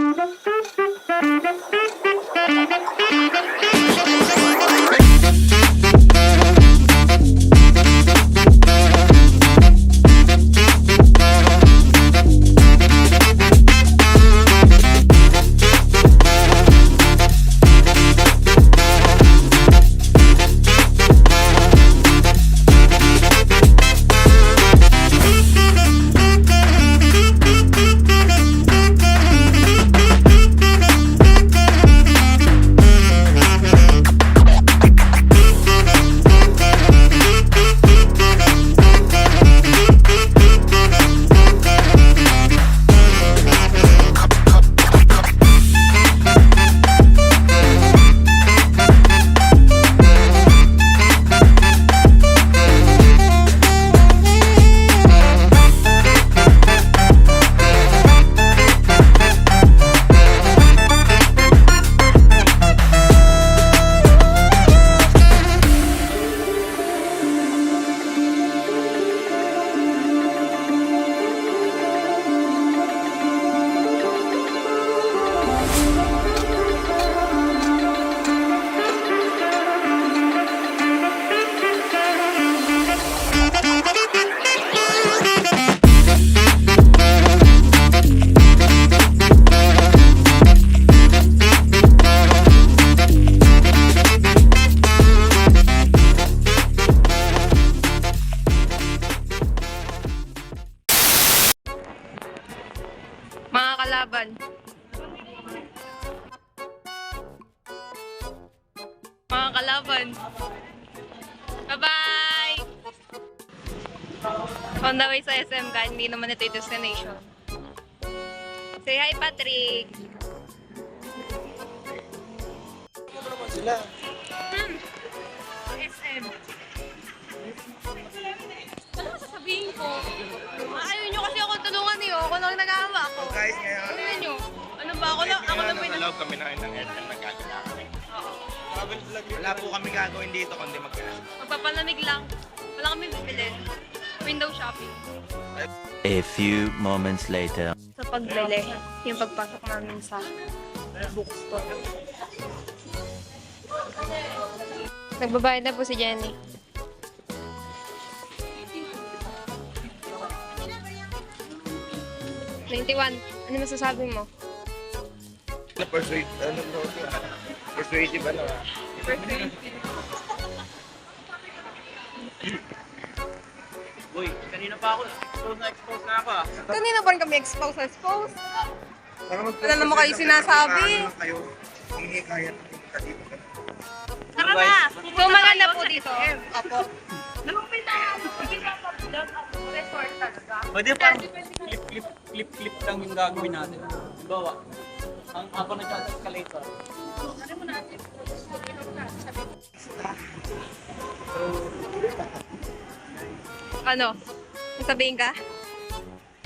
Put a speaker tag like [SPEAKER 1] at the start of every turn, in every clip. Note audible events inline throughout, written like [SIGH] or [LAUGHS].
[SPEAKER 1] Thank you. Kalaban. Bye-bye! On the way sa SM kahit hindi naman ito yung destination. Say hi, Patrick!
[SPEAKER 2] Sila.
[SPEAKER 1] Hmm. SM. Ano sasabihin ko? Ayaw nyo kasi ako tulungan niyo. Ako lang nag-aawa ako.
[SPEAKER 2] Guys, ngayon.
[SPEAKER 1] Ano yun nyo? Ano ba? Ako lang, ako lang may
[SPEAKER 2] Nalawag kami na ng SM kami. Wala po kami gagawin dito kundi magkaya.
[SPEAKER 1] Magpapalamig lang. Wala kami bibili. Window shopping.
[SPEAKER 3] A few moments later.
[SPEAKER 1] Sa pagbili, yung pagpasok namin sa bookstore. Nagbabayad na po si Jenny. Ninety-one. Ano masasabi mo?
[SPEAKER 2] Na persuade, ano po? Persuasive ano ah.
[SPEAKER 4] Uy, kanina pa ako. Expose na expose na ako ah.
[SPEAKER 1] Kanina pa rin kami expose expose.
[SPEAKER 2] Para mag-
[SPEAKER 1] Wala naman kayo sinasabi.
[SPEAKER 2] Ano lang kayo, kung hikayat ka dito.
[SPEAKER 1] Tara na! So, maganda po dito. Opo.
[SPEAKER 4] Pwede pa clip clip clip clip lang yung gagawin natin. Bawa. Ang ako nag-escalator.
[SPEAKER 1] Ano? Sabihin ka?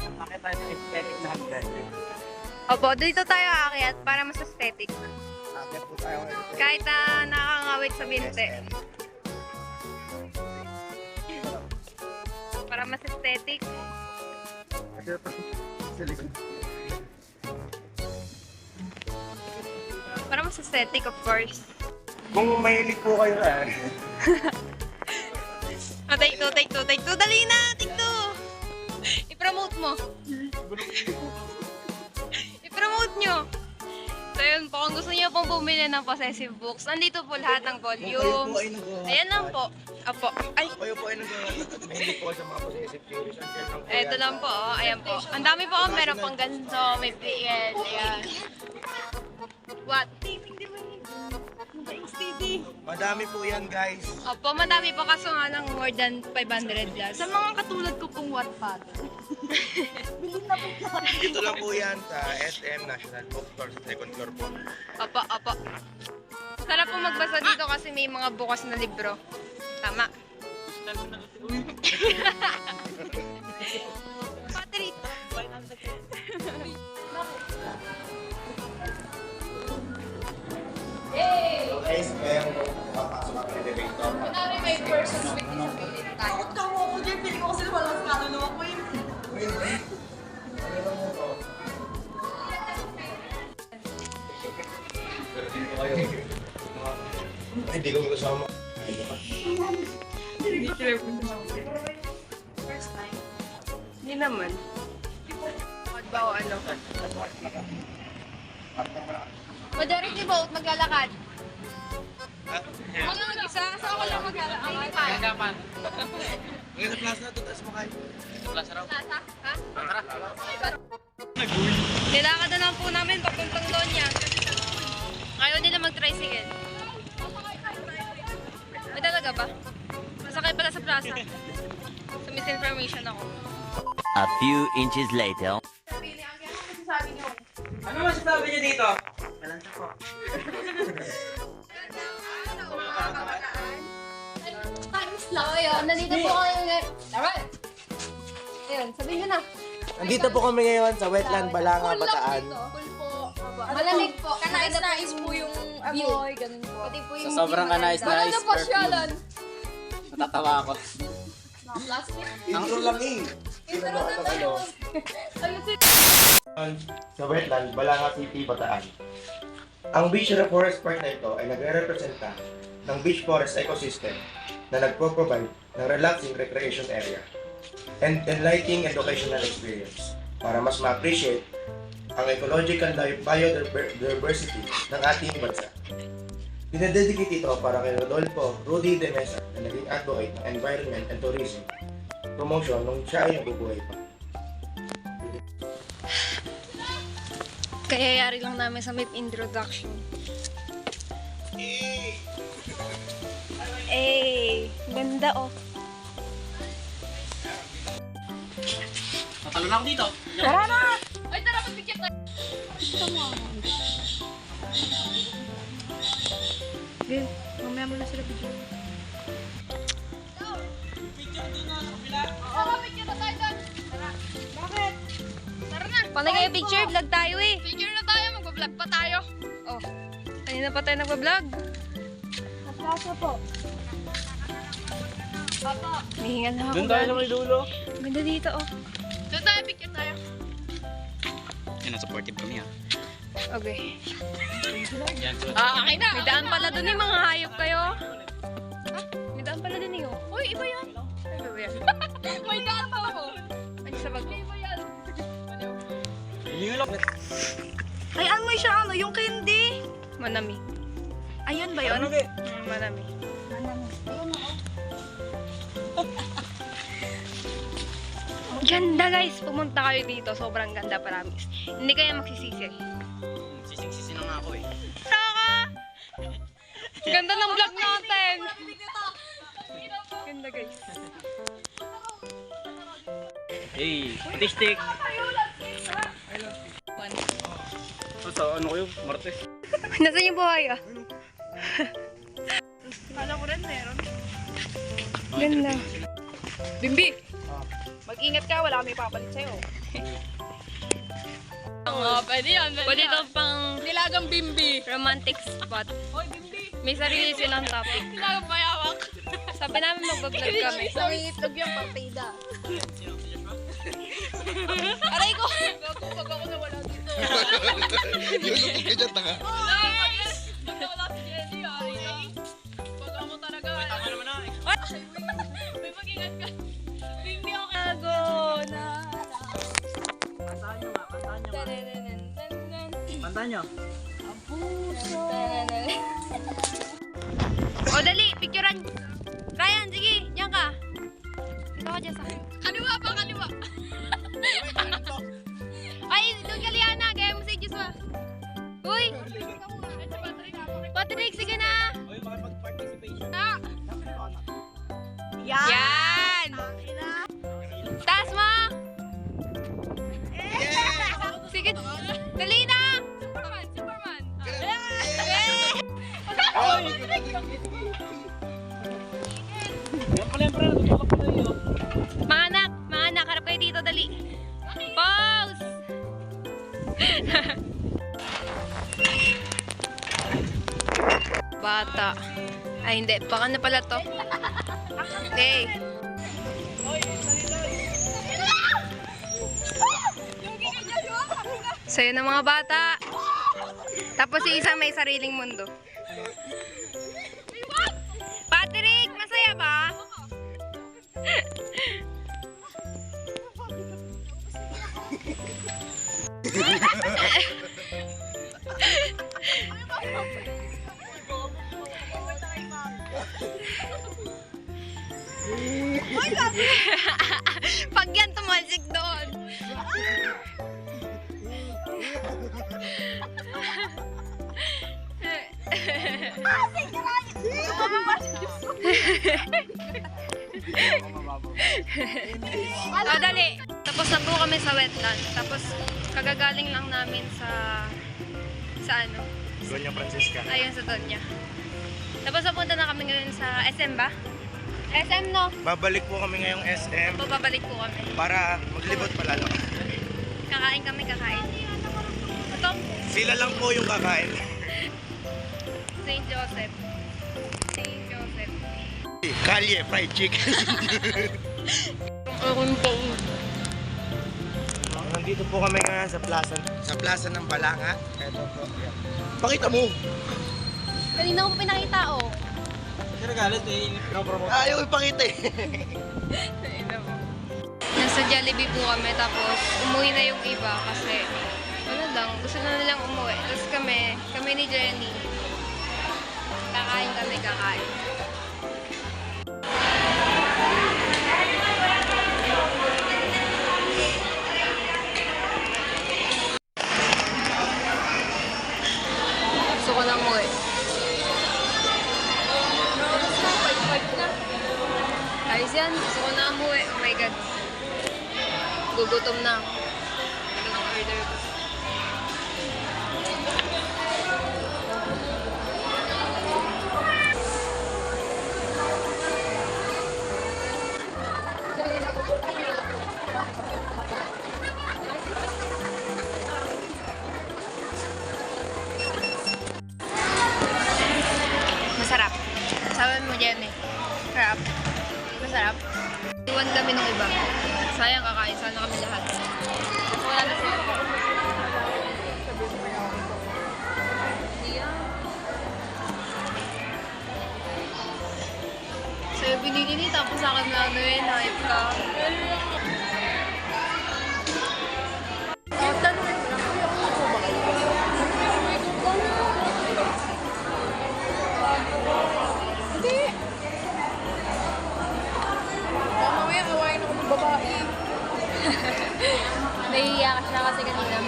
[SPEAKER 4] Bakit tayo sa aesthetic na hagdan?
[SPEAKER 1] Opo, dito tayo aakyat para mas aesthetic.
[SPEAKER 2] Akit po tayo ngayon.
[SPEAKER 1] Kahit na nakakangawit sa binte. Para mas aesthetic. Para mas aesthetic, of course.
[SPEAKER 2] Kung mahilig po kayo eh. [LAUGHS]
[SPEAKER 1] Oh, take two, take two, take two. Dali na! Take two! I-promote mo. [LAUGHS] I-promote nyo. So yun po, kung gusto niyo pong bumili ng possessive books, nandito po lahat ng volumes. Ayan lang po. Apo. Ay,
[SPEAKER 2] Kayo po ay nag mahilig po sa mga possessive theories.
[SPEAKER 1] Eto lang po. Oh. Ayan po. Ang dami po. oh. Meron pang ganito, may PL. Ayan. What?
[SPEAKER 2] Madami po yan guys.
[SPEAKER 1] Opo, madami po kaso nga lang more than 500 plus.
[SPEAKER 5] Sa mga katulad ko pong Wattpad. [LAUGHS]
[SPEAKER 2] Dito lang po yan sa SM National Bookstore sa second floor po.
[SPEAKER 1] Opo, opo. Sarap po magbasa dito kasi may mga bukas na libro. Tama. Patrick. [LAUGHS] Kunwari may person with disability tayo.
[SPEAKER 5] Tawa ko dyan, piling ko kasi wala sa kaluluwa ko yun.
[SPEAKER 2] Hindi ko kasama.
[SPEAKER 1] Hindi naman. Bakit ba o ano?
[SPEAKER 5] Majority vote, maglalakad.
[SPEAKER 1] Ako lang isa, kasi ako lang maglalakad.
[SPEAKER 2] Ngayon sa plaza na ito, taas mo kayo.
[SPEAKER 1] Plaza? Ha? Nilakad na lang po namin papuntang doon niya. Ayaw nila mag-tricycle. Ay talaga ba? Masakay pala sa plaza. So misinformation ako.
[SPEAKER 3] A few inches later.
[SPEAKER 4] Ano masasabi niyo dito?
[SPEAKER 5] Times [LAUGHS] lang. Ayun, nandito po kayo ngayon. Alright. Ayun, sabihin nyo na.
[SPEAKER 2] Nandito po kami ngayon sa Wetland Balanga, Bataan.
[SPEAKER 5] Cool po. Malamig po. Kanais-nais po yung amoy, ganun po. Pati po yung...
[SPEAKER 4] So, sobrang kanais-nais,
[SPEAKER 5] Maganda pasyalan.
[SPEAKER 4] Natatawa ako.
[SPEAKER 5] Plastic.
[SPEAKER 2] Intro lang eh.
[SPEAKER 5] Intro na tayo. Ano.
[SPEAKER 2] Sa Wetland, Balanga City, Bataan. Ang Beach Forest Park na ito ay nagre-representa ng beach forest ecosystem na nagpo-provide ng relaxing recreation area and enlightening educational experience para mas ma-appreciate ang ecological di- biodiversity ng ating bansa. Pinadedicate ito para kay Rodolfo Rudy de Mesa na naging advocate ng environment and tourism promotion nung siya ay nabubuhay pa.
[SPEAKER 1] Kaya yari lang namin sa MIP introduction. [LAUGHS] Eh, ganda oh.
[SPEAKER 4] Natalo na ako dito.
[SPEAKER 1] Tara na!
[SPEAKER 5] Ay, tara, mag-picture tayo.
[SPEAKER 1] Game, mamaya mo na sila video.
[SPEAKER 5] Tara, picture na tayo doon. Tara. Bakit? Tara na.
[SPEAKER 1] Panay kayo picture, vlog tayo eh.
[SPEAKER 5] Picture na tayo, mag-vlog pa tayo.
[SPEAKER 1] Oh, kanina pa tayo nagpa-vlog.
[SPEAKER 5] Naplasa po. Papa.
[SPEAKER 1] Nahingal na ako.
[SPEAKER 4] Doon tayo na may dulo.
[SPEAKER 1] Ganda dito oh.
[SPEAKER 5] Doon tayo, picture tayo.
[SPEAKER 4] Yan, supportive kami ha.
[SPEAKER 1] Okay.
[SPEAKER 4] Yan, so,
[SPEAKER 1] Ah, akin na. May daan pala dun yung mga hayop kayo. Ha? May daan pala dun yung. Uy, iba yan. Iba [LAUGHS] yan.
[SPEAKER 5] May daan pa ako.
[SPEAKER 1] Ano sa bag?
[SPEAKER 5] Iba yan.
[SPEAKER 4] Ako.
[SPEAKER 1] Ay, ano siya? Ano? Yung candy. Manami. Ayun ba yun?
[SPEAKER 4] Ano ba?
[SPEAKER 1] Mm, manami. Ganda guys, pumunta kayo dito. Sobrang ganda, promise. Hindi kayo magsisisi.
[SPEAKER 4] Sising-sisi na nga ako eh.
[SPEAKER 1] Saka! Ganda ng vlog natin! Ganda guys.
[SPEAKER 4] Hey, statistic. So, sa ano kayo? Martes.
[SPEAKER 1] Nasaan yung buhay ah? Kala ko rin meron. Ganda. Bimbi! Mag-ingat ka, wala kami papalit sa'yo. [LAUGHS]
[SPEAKER 5] Oo, pwede yan.
[SPEAKER 1] Pwede ito pang
[SPEAKER 5] Nilagang bimbi.
[SPEAKER 1] romantic spot.
[SPEAKER 5] Hoy, bimbi.
[SPEAKER 1] May sarili silang topic. [LAUGHS]
[SPEAKER 5] Nilagang bayawak.
[SPEAKER 1] Sabi namin magbablog kami.
[SPEAKER 5] Nangingitlog yung partida. [LAUGHS] Aray ko! Gago, pag ako nawala dito.
[SPEAKER 2] Nilulupog ka dyan, tanga.
[SPEAKER 5] Wala,
[SPEAKER 4] Kantahan nyo.
[SPEAKER 5] Tanananan.
[SPEAKER 1] O dali, picturean. Ryan, sige, diyan ka. Ito ka dyan sa akin.
[SPEAKER 5] Kaliwa pa, kaliwa. [LAUGHS]
[SPEAKER 1] Ay, doon ka Liana, gaya mo si Joshua. Uy, Patrick, sige na.
[SPEAKER 4] Oy, makipag-participation.
[SPEAKER 1] Yan! Taas mo! Sige, dali na!
[SPEAKER 4] Yan pala yung pre, natutulog ko na yun.
[SPEAKER 1] Mga anak, mga anak, harap kayo dito, dali. Pause! Bata. Ay, hindi. Baka na pala to. Okay. Sa'yo na mga bata. Tapos yung isa may sariling mundo. Pag yan tumalsik doon. O, dali. Tapos na po kami sa wetland. Tapos, kagagaling lang namin sa... Sa ano?
[SPEAKER 2] Doña Francisca.
[SPEAKER 1] Ayun, sa Donya. Tapos, napunta na kami ngayon sa SM ba? SM, no?
[SPEAKER 2] Babalik po kami ngayong SM
[SPEAKER 1] Babalik po kami.
[SPEAKER 2] para maglibot palalo.
[SPEAKER 1] Kakain kami, kakain. Ito,
[SPEAKER 2] Sila lang po yung kakain.
[SPEAKER 1] St. Joseph. St. Joseph.
[SPEAKER 2] Kalye fried chicken. [LAUGHS]
[SPEAKER 1] Akong po.
[SPEAKER 2] Nandito po kami ngayon sa plaza, sa plaza ng Balanga. Ito po. Yan. Pakita mo.
[SPEAKER 5] Kanina ko pa pinakita, oh.
[SPEAKER 4] Kasi nagalit eh. Pinopromote.
[SPEAKER 2] Ayaw ipakita eh. [LAUGHS]
[SPEAKER 1] Nasa Jollibee po kami tapos umuwi na yung iba kasi wala lang, gusto na nilang umuwi. Tapos kami, kami ni Jenny, kakain kami, kakain.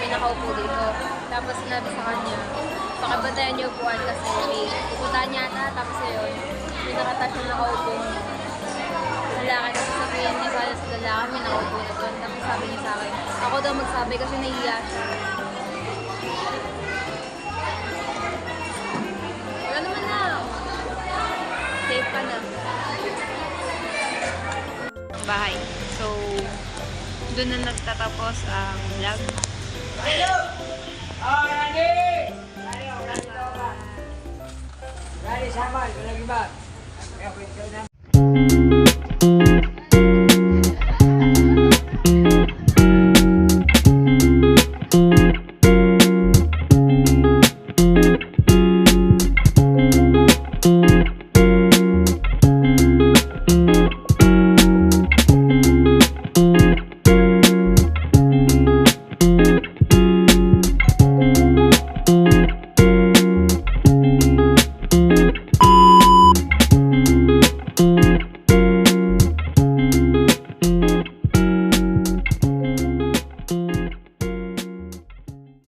[SPEAKER 1] May nakaupo dito. Tapos sinabi sa kanya, pakabatayan niyo upuan kasi may pupuntahan niya ata. Tapos yun, may nakata siya nakaupo. Lalaki kasi sabihin niya sana sa lalaki, may nakaupo na doon. Tapos sabi niya sa akin, ako daw magsabi kasi nahihiya siya. Wala naman na. Safe ka na. Bahay. So, doon na nagtatapos ang vlog.
[SPEAKER 6] Rani, sama, lagi ba? Kaya pwede na.